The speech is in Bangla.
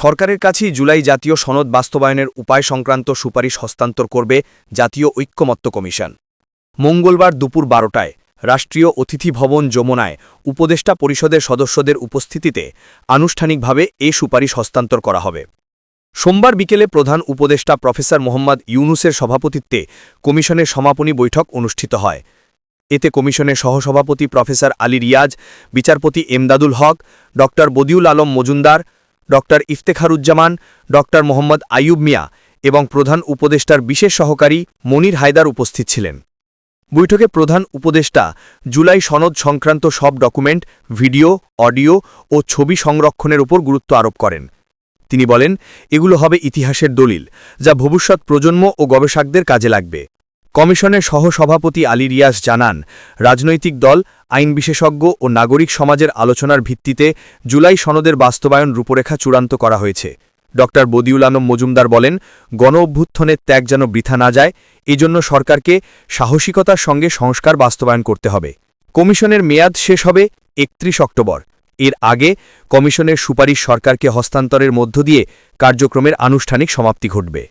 সরকারের কাছেই জুলাই জাতীয় সনদ বাস্তবায়নের উপায় সংক্রান্ত সুপারিশ হস্তান্তর করবে জাতীয় ঐক্যমত্য কমিশন। মঙ্গলবার দুপুর বারোটায় রাষ্ট্রীয় অতিথি ভবন যমুনায় উপদেষ্টা পরিষদের সদস্যদের উপস্থিতিতে আনুষ্ঠানিকভাবে এ সুপারিশ হস্তান্তর করা হবে। সোমবার বিকেলে প্রধান উপদেষ্টা প্রফেসর মোহাম্মদ ইউনুসের সভাপতিত্বে কমিশনের সমাপনী বৈঠক অনুষ্ঠিত হয়। এতে কমিশনের সহসভাপতি প্রফেসর আলী রিয়াজ, বিচারপতি এমদাদুল হক ড বদিউল আলম মজুমদার ড ইফতেখারুজ্জামান ড মোহাম্মদ আইয়ুব মিয়া এবং প্রধান উপদেষ্টার বিশেষ সহকারী মনির হায়দার উপস্থিত ছিলেন। বৈঠকে প্রধান উপদেষ্টা, জুলাই সনদ সংক্রান্ত সব ডকুমেন্ট, ভিডিও, অডিও ও ছবি সংরক্ষণের উপর গুরুত্ব আরোপ করেন। তিনি বলেন, এগুলো হবে ইতিহাসের দলিল যা ভবিষ্যৎ প্রজন্ম ও গবেষকদের কাজে লাগবে। কমিশনের সহসভাপতি আলী রিয়াস জানান, রাজনৈতিক দল, আইন বিশেষজ্ঞ ও নাগরিক সমাজের আলোচনার ভিত্তিতে জুলাই সনদের বাস্তবায়ন রূপরেখা চূড়ান্ত করা হয়েছে। ড. বদিউল আলম মজুমদার বলেন, গণ অভ্যুত্থনের ত্যাগ যেন বৃথা না যায়, এজন্য সরকারকে সাহসিকতার সঙ্গে সংস্কার বাস্তবায়ন করতে হবে। কমিশনের মেয়াদ শেষ হবে একত্রিশ অক্টোবর। এর আগে কমিশনের সুপারিশ সরকারকে হস্তান্তরের মধ্য দিয়ে কার্যক্রমের আনুষ্ঠানিক সমাপ্তি ঘটবে।